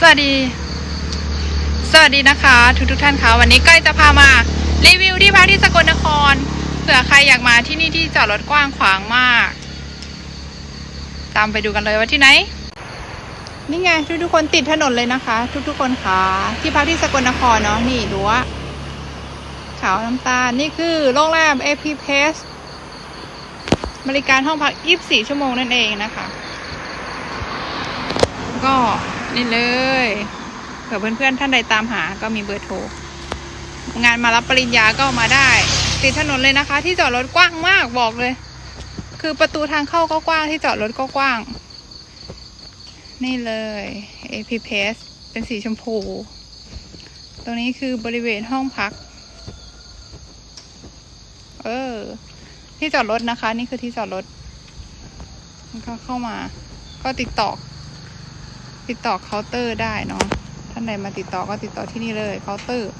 สวัสดี สวัสดีนะคะ ทุกทุกท่านคะวันนี้ก้อยจะพามารีวิวที่พักที่สกลนครเผื่อใครอยากมาที่นี่ที่จอดรถกว้างขวางมาก ตามไปดูกันเลยว่าที่ไหน นี่ไงทุกทุกคนติดถนนเลยนะคะ ทุกทุกคนคะที่พักที่สกลนครเนาะนี่ดูว่าขาวน้ำตาลนี่คือโรงแรม AP p a c e บริการห้องพัก 24 ชั่วโมงนั่นเองนะคะ ก็ นี่เลยเผื่อเพื่อนๆท่านใดตามหาก็มีเบอร์โทร งานมารับปริญญาก็มาได้ ติดถนนเลยนะคะ ที่จอดรถกว้างมากบอกเลย คือประตูทางเข้าก็กว้างที่จอดรถก็กว้าง นี่เลย AP p a c e เป็นสีชมพู ตรงนี้คือบริเวณห้องพัก เออ ที่จอดรถนะคะ นี่คือที่จอดรถก็เข้ามา ก็ติดต่อ ติดต่อเคาน์เตอร์ได้เนาะท่านใดมาติดต่อก็ติดต่อที่นี่เลยเคาน์เตอร์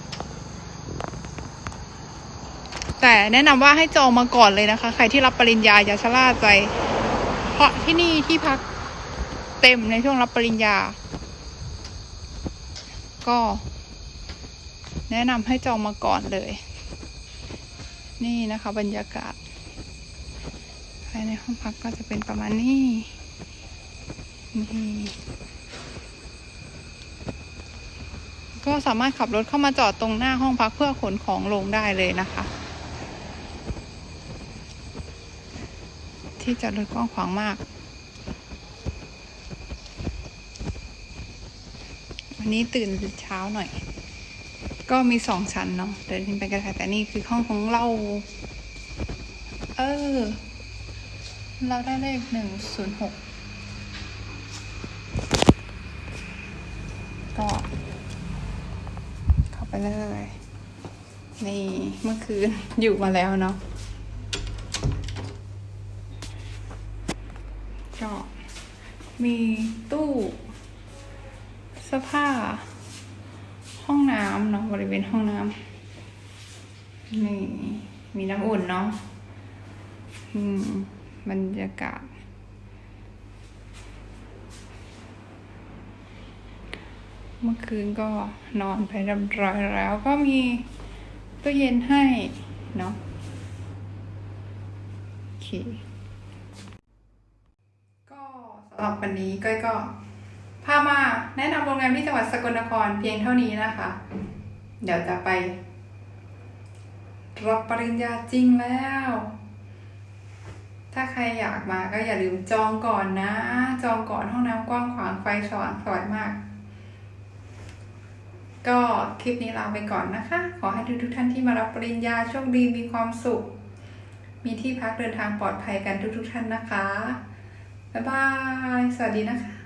แต่แนะนำว่าให้จองมาก่อนเลยนะคะ ใครที่รับปริญญาอย่าชะล่าใจ เพราะที่นี่ที่พักเต็มในช่วงรับปริญญา ก็ แนะนำให้จองมาก่อนเลย นี่นะคะ บรรยากาศภายในห้องพักก็จะเป็นประมาณนี้ นี่ ก็สามารถขับรถเข้ามาจอดตรงหน้าห้องพักเพื่อขนของลงได้เลยนะคะ ที่จอดรถกว้างขวางมาก วันนี้ตื่นเช้าหน่อย ก็มีสองชั้นเนาะเดินขึ้นไปกันค่ะแต่นี่คือห้องของเรา เออ เราได้เลขหนึ่งศูนย์หกก็ เข้าไปเลย นี่เมื่อคืนอยู่มาแล้วเนาะก็มีตู้เสื้อผ้า ห้องน้ำเนาะบริเวณห้องน้ำนี่มีน้ำอุ่นเนาะอืมบรรยากาศ เมื่อคืนก็นอนไปเรียบร้อยแล้วก็มีตู้เย็นให้เนาะโอเคก็สำหรับวันนี้ก้อยก็พามาแนะนำโรงแรมที่จังหวัดสกลนครเพียงเท่านี้นะคะ เดี๋ยวจะไปรับปริญญาจริงแล้ว ถ้าใครอยากมาก็อย่าลืมจองก่อนนะ จองก่อนห้องน้ำกว้างขวางไฟสว่างสวยมาก ก็คลิปนี้ลาไปก่อนนะคะ ขอให้ทุกทุกท่านที่มารับปริญญาโชคดีมีความสุข มีที่พักเดินทางปลอดภัยกันทุกทุกท่านนะคะ บ๊ายบาย สวัสดีนะคะ